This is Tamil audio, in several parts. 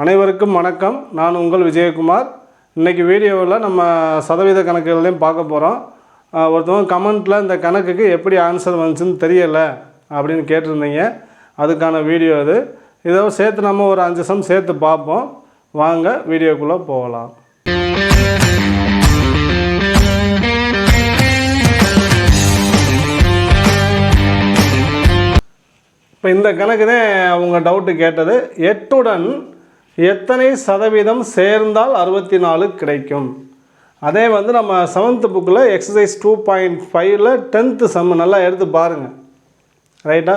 அனைவருக்கும் வணக்கம். நான் உங்கள் விஜயகுமார். இன்றைக்கி வீடியோவில் நம்ம சதவீத கணக்குகளையும் பார்க்க போகிறோம் ஒருத்தவங்க கமெண்ட்டில் இந்த கணக்குக்கு எப்படி ஆன்சர் வந்துச்சுன்னு தெரியலை அப்படின்னு கேட்டிருந்தீங்க. அதுக்கான வீடியோ இது. இதோ சேர்த்து நம்ம ஒரு அஞ்சு சம் சேர்த்து பார்ப்போம். வாங்க வீடியோக்குள்ளே போகலாம். இப்போ இந்த கணக்கு தான் அவங்க டவுட்டு கேட்டது. எட்டுடன் எத்தனை சதவீதம் சேர்ந்தால் அறுபத்தி நாலு கிடைக்கும்? அதே வந்து நம்ம செவன்த்து புக்கில் எக்ஸசைஸ் டூ பாயிண்ட் ஃபைவ்ல டென்த்து சம் நல்லா எடுத்து பாருங்கள் ரைட்டா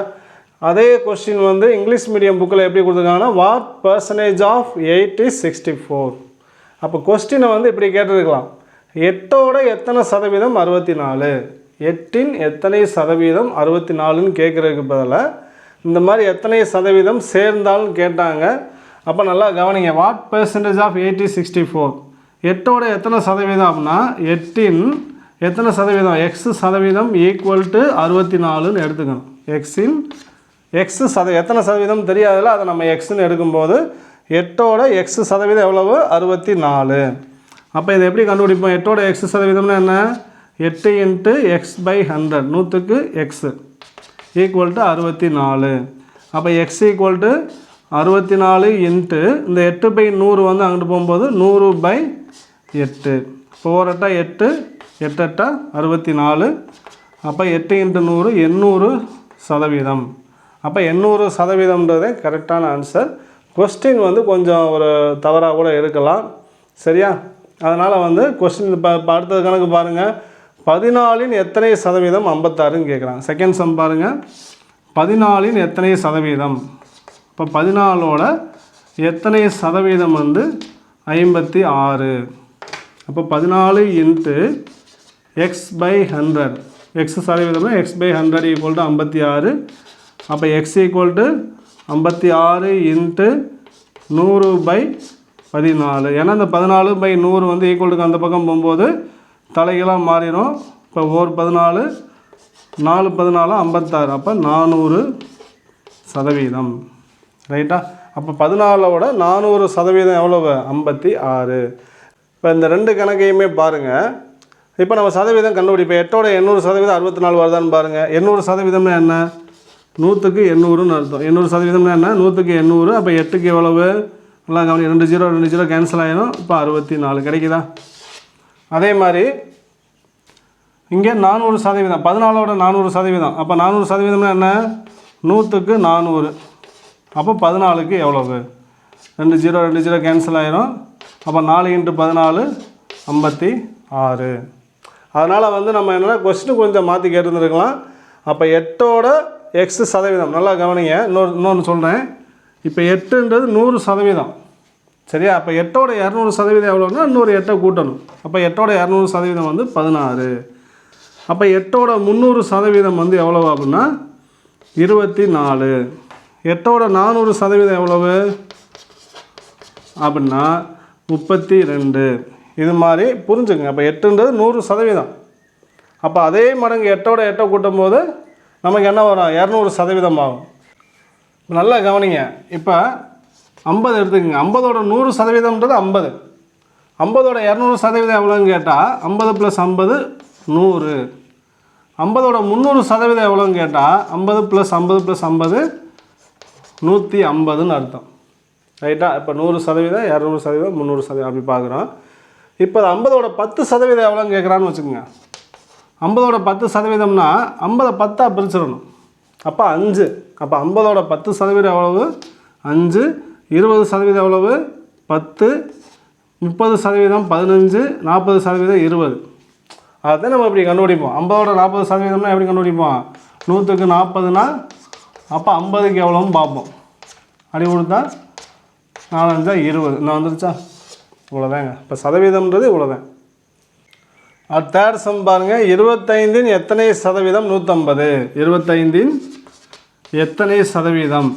அதே கொஸ்டின் வந்து இங்கிலீஷ் மீடியம் புக்கில் எப்படி கொடுத்துருக்காங்கன்னா what percentage of eight is sixty four அப்போ கொஸ்டினை வந்து இப்படி கேட்டிருக்கலாம். எட்டோட எத்தனை சதவீதம் அறுபத்தி நாலு எட்டின் எத்தனை சதவீதம் அறுபத்தி நாலுன்னு கேட்குறதுக்கு பதிலாக இந்த மாதிரி எத்தனை சதவீதம் சேர்ந்தாலும் கேட்டாங்க. அப்போ நல்லா கவனிங்க. What percentage of eighty sixty four எட்டோட எத்தனை சதவீதம் அப்படின்னா எட்டின் எத்தனை சதவீதம்? எக்ஸ் சதவீதம் ஈக்குவல் டு அறுபத்தி நாலுன்னு எடுத்துக்கணும் எக்ஸின் எக்ஸ் சத எத்தனை சதவீதம் தெரியாதுல அதை நம்ம எக்ஸ்ன்னு எடுக்கும்போது எட்டோட எக்ஸ் சதவீதம் எவ்வளவு? அறுபத்தி நாலு அப்போ இதை எப்படி கண்டுபிடிப்போம்? எட்டோட எக்ஸ் சதவீதம்னா என்ன? எட்டு இன்ட்டு எக்ஸ் பை ஹண்ட்ரட் நூற்றுக்கு எக்ஸு ஈக்குவல் டு அறுபத்தி நாலு அப்போ எக்ஸ் ஈக்குவல் டு அறுபத்தி நாலு இன்ட்டு இந்த எட்டு பை நூறு வந்து அங்கிட்டு போகும்போது நூறு பை எட்டு. ஃபோர் எட்டா எட்டு எட்டு எட்டா அறுபத்தி நாலு அப்போ எட்டு இன்ட்டு நூறு எண்ணூறு சதவீதம். அப்போ எண்ணூறு சதவீதம்ன்றதே கரெக்டான ஆன்சர் கொஸ்டின் வந்து கொஞ்சம் ஒரு தவறாக கூட இருக்கலாம். சரியா? அதனால் வந்து கொஸ்டின் இப்போ அடுத்தது கணக்கு பாருங்கள் பதினாலின் எத்தனை சதவீதம்? ஐம்பத்தாறுன்னு கேட்குறாங்க செகண்ட் சம் பாருங்கள் பதினாலின் எத்தனை சதவீதம்? இப்போ பதினாலோட எத்தனை சதவீதம் வந்து ஐம்பத்தி ஆறு? அப்போ பதினாலு into X by hundred X சதவீதம்னா X by hundred equal to ஐம்பத்தி ஆறு. அப்போ எக்ஸ் ஈக்குவல் டு ஐம்பத்தி ஆறு இன்ட்டு நூறு பை பதினாலு. ஏன்னா இந்த பதினாலு பை நூறு வந்து ஈக்குவலுக்கு அந்த பக்கம் போகும்போது தலைகளாக மாறிடும். இப்போ ஒரு பதினாலு நாலு பதினாலு ஐம்பத்தாறு. அப்போ நானூறு சதவீதம். ரைட்டா அப்போ பதினாலோட நானூறு சதவீதம் எவ்வளவு? ஐம்பத்தி ஆறு. இப்போ இந்த ரெண்டு கணக்கையுமே பாருங்கள் இப்போ நம்ம சதவீதம் கண்டுபிடிப்போம். எட்டோட எண்ணூறு சதவீதம் அறுபத்தி நாலு வருதான்னு பாருங்கள் எண்ணூறு சதவீதம்னா என்ன? நூற்றுக்கு எண்ணூறுன்னு அர்த்தம். எண்ணூறு சதவீதம்னா என்ன? நூற்றுக்கு எண்ணூறு. அப்போ எட்டுக்கு எவ்வளவு? எல்லாம் கவனி ரெண்டு ஜீரோ ரெண்டு ஜீரோ கேன்சல் ஆகிடும் இப்போ அறுபத்தி நாலு கிடைக்குதா? அதே மாதிரி இங்கே நானூறு சதவீதம். பதினாலோட நானூறு சதவீதம். அப்போ நானூறு சதவீதம்னா என்ன? நூற்றுக்கு நானூறு. அப்போ பதினாலுக்கு எவ்வளவு? ரெண்டு ஜீரோ ரெண்டு ஜீரோ கேன்சல் ஆயிரும். அப்போ நாலு இன்ட்டு பதினாலு ஐம்பத்தி ஆறு. அதனால் வந்து நம்ம என்னென்னா கொஸ்டின் கொஞ்சம் மாற்றி கேட்டிருந்துருக்கலாம். அப்போ எட்டோட எக்ஸ் சதவீதம். நல்லா கவனிங்க. இன்னொரு இன்னொன்று சொல்கிறேன் இப்போ எட்டுன்றது நூறு சதவீதம். சரியா? அப்போ எட்டோட இரநூறு சதவீதம் எவ்வளோன்னா இன்னொரு எட்டை கூட்டணும். அப்போ எட்டோட இரநூறு சதவீதம் வந்து பதினாறு. அப்போ எட்டோட முந்நூறு சதவீதம் வந்து எவ்வளோ அப்படின்னா இருபத்தி நாலு. எட்டோட நானூறு சதவீதம் எவ்வளவு? அப்படின்னா முப்பத்தி ரெண்டு இது மாதிரி புரிஞ்சுங்க அப்போ எட்டுன்றது நூறு சதவீதம். அப்போ அதே மடங்கு எட்டோட எட்டை கூட்டும் போது நமக்கு என்ன வரும்? இரநூறு சதவீதம் ஆகும். நல்லா கவனிங்க. இப்போ ஐம்பது எடுத்துக்கங்க. ஐம்பதோட நூறு சதவீதம்ன்றது ஐம்பது. ஐம்பதோட இரநூறு சதவீதம் எவ்வளோன்னு கேட்டால் ஐம்பது ப்ளஸ் ஐம்பது நூறு. ஐம்பதோட முந்நூறு சதவீதம் எவ்வளோன்னு கேட்டால் ஐம்பது ப்ளஸ் ஐம்பது ப்ளஸ் ஐம்பது நூற்றி ஐம்பதுன்னு அர்த்தம். ரைட்டாக இப்போ நூறு சதவீதம் இரநூறு சதவீதம் முந்நூறு சதவீதம் அப்படி பார்க்குறோம். இப்போ ஐம்பதோட பத்து சதவீதம் எவ்வளோன்னு கேட்குறான்னு வச்சுக்கோங்க. ஐம்பதோட பத்து சதவீதம்னா ஐம்பதை பத்தாக பிரிச்சிடணும். அப்போ அஞ்சு. அப்போ ஐம்பதோட பத்து சதவீதம் எவ்வளவு? அஞ்சு. இருபது சதவீதம் எவ்வளவு? பத்து. முப்பது சதவீதம் பதினஞ்சு. நாற்பது சதவீதம் இருபது. அதை நம்ம இப்படி கண்டுபிடிப்போம். ஐம்பதோட நாற்பது சதவீதம்னா எப்படி கண்டுபிடிப்போம்? நூற்றுக்கு நாற்பதுனா அப்போ ஐம்பதுக்கு எவ்வளோன்னு பார்ப்போம். அடி கொடுத்தா நாலஞ்சா இருபது. நான் வந்துருச்சா? இவ்வளோதாங்க. இப்போ சதவீதம்ன்றது இவ்வளோதான். அது தேர்ட் சம் பாருங்கள் இருபத்தைந்தின் எத்தனை சதவீதம்? நூற்றம்பது இருபத்தைந்தின் எத்தனை சதவீதம்?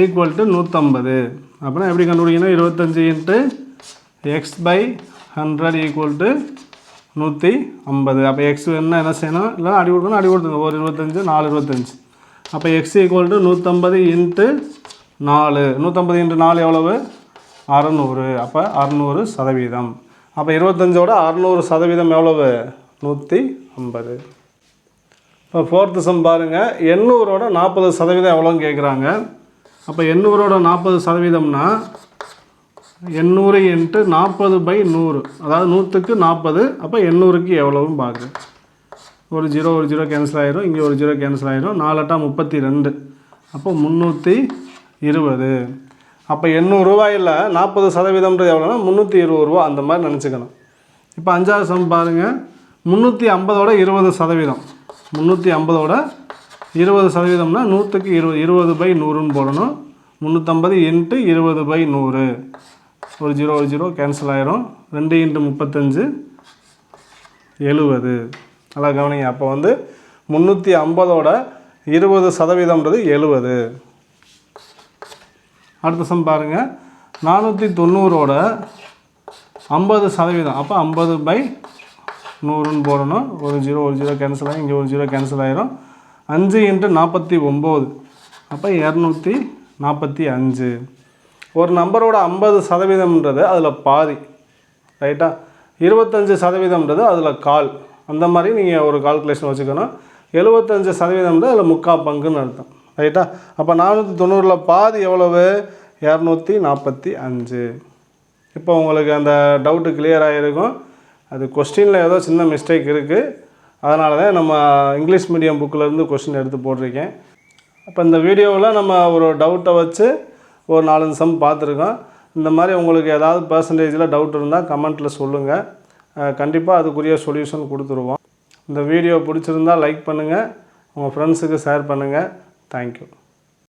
ஈக்குவல் டு நூற்றம்பது அப்படின்னா எப்படி கண்டுபிடிக்கணும்? இருபத்தஞ்சி into X by hundred equal to நூற்றி ஐம்பது. அப்போ எக்ஸ் என்ன என்ன செய்யணும்? இல்லை அடி கொடுக்கணும் அடி கொடுத்துங்க ஒரு இருபத்தஞ்சு நாலு இருபத்தஞ்சு. அப்போ எக்ஸ் ஈக்குவல் டு நூற்றம்பது இன்ட்டு நாலு. நூற்றம்பது இன்ட்டு நாலு எவ்வளவு? அறநூறு. அப்போ அறநூறு சதவீதம். அப்போ இருபத்தஞ்சோட அறநூறு சதவீதம் எவ்வளவு? நூற்றி ஐம்பது இப்போ ஃபோர்த்து சம் பாருங்கள் எண்ணூறோட நாற்பது சதவீதம் எவ்வளோன்னு கேட்குறாங்க அப்போ எண்ணூறோட நாற்பது சதவீதம்னா எண்ணூறு இன்ட்டு நாற்பது பை நூறு. அதாவது நூற்றுக்கு நாற்பது. அப்போ எண்ணூறுக்கு எவ்வளவுன்னு பார்க்குறேன் ஒரு ஜீரோ ஒரு ஜீரோ கேன்சல் ஆயிரும். இங்கே ஒரு ஜீரோ கேன்சல் ஆயிரும். நாலட்டா முப்பத்தி ரெண்டு அப்போ முந்நூற்றி இருபது. அப்போ எண்ணூறுரூவாயில் நாற்பது சதவீதம்ன்றது எவ்வளோனா முந்நூற்றி இருபது ரூபா. அந்த மாதிரி நினச்சிக்கணும். இப்போ அஞ்சாவது சம் பாருங்கள் முந்நூற்றி ஐம்பதோட இருபது சதவீதம். முந்நூற்றி ஐம்பதோட இருபது சதவீதம்னா நூற்றுக்கு இருபது இருபது பை நூறுன்னு போடணும். முந்நூற்றம்பது இன்ட்டு இருபது பை நூறு. ஒரு ஜீரோ ஒரு ஜீரோ கேன்சல் ஆயிரும். ரெண்டு இன்ட்டு முப்பத்தஞ்சு எழுபது. நல்லா கவனிங்க. அப்போ வந்து முந்நூற்றி ஐம்பதோட இருபது சதவீதம்ன்றது எழுபது. அடுத்த சம் பாருங்கள் நானூற்றி தொண்ணூறோட ஐம்பது சதவீதம். அப்போ ஐம்பது பை நூறுன்னு போடணும். ஒரு ஜீரோ ஒரு ஜீரோ கேன்சல் ஆகி இங்கே ஒரு ஜீரோ கேன்சல் ஆகிரும் அஞ்சு இன்ட்டு நாற்பத்தி ஒம்பது. அப்போ இரநூத்தி நாற்பத்தி அஞ்சு. ஒரு நம்பரோட ஐம்பது சதவீதம்ன்றது அதில் பாதி. ரைட்டா? இருபத்தஞ்சு சதவீதம்ன்றது அதில் கால். அந்த மாதிரி நீங்கள் ஒரு கால்குலேஷன் வச்சுக்கணும் எழுபத்தஞ்சு சதவீதம்ன்றது அதில் முக்கால் பங்குன்னு அர்த்தம். ரைட்டா அப்போ நானூற்றி தொண்ணூறில் பாதி எவ்வளவு? இரநூத்தி நாற்பத்தி அஞ்சு. இப்போ உங்களுக்கு அந்த டவுட்டு கிளியர் ஆகிருக்கும் அது கொஸ்டினில் ஏதோ சின்ன மிஸ்டேக் இருக்குது அதனால தான் நம்ம இங்கிலீஷ் மீடியம் புக்கிலேருந்து கொஸ்டின் எடுத்து போட்டிருக்கேன். அப்போ இந்த வீடியோவில் நம்ம ஒரு டவுட்டை வச்சு ஒரு நாலஞ்சு சம் பார்த்துருக்கோம். இந்த மாதிரி உங்களுக்கு ஏதாவது பர்சன்டேஜில் டவுட் இருந்தால் கமெண்ட்டில் சொல்லுங்கள் கண்டிப்பாக அதுக்குரிய சொல்யூஷன் கொடுத்துருவோம். இந்த வீடியோ பிடிச்சிருந்தா லைக் பண்ணுங்கள் உங்கள் ஃப்ரெண்ட்ஸுக்கு ஷேர் பண்ணுங்கள் தேங்க்யூ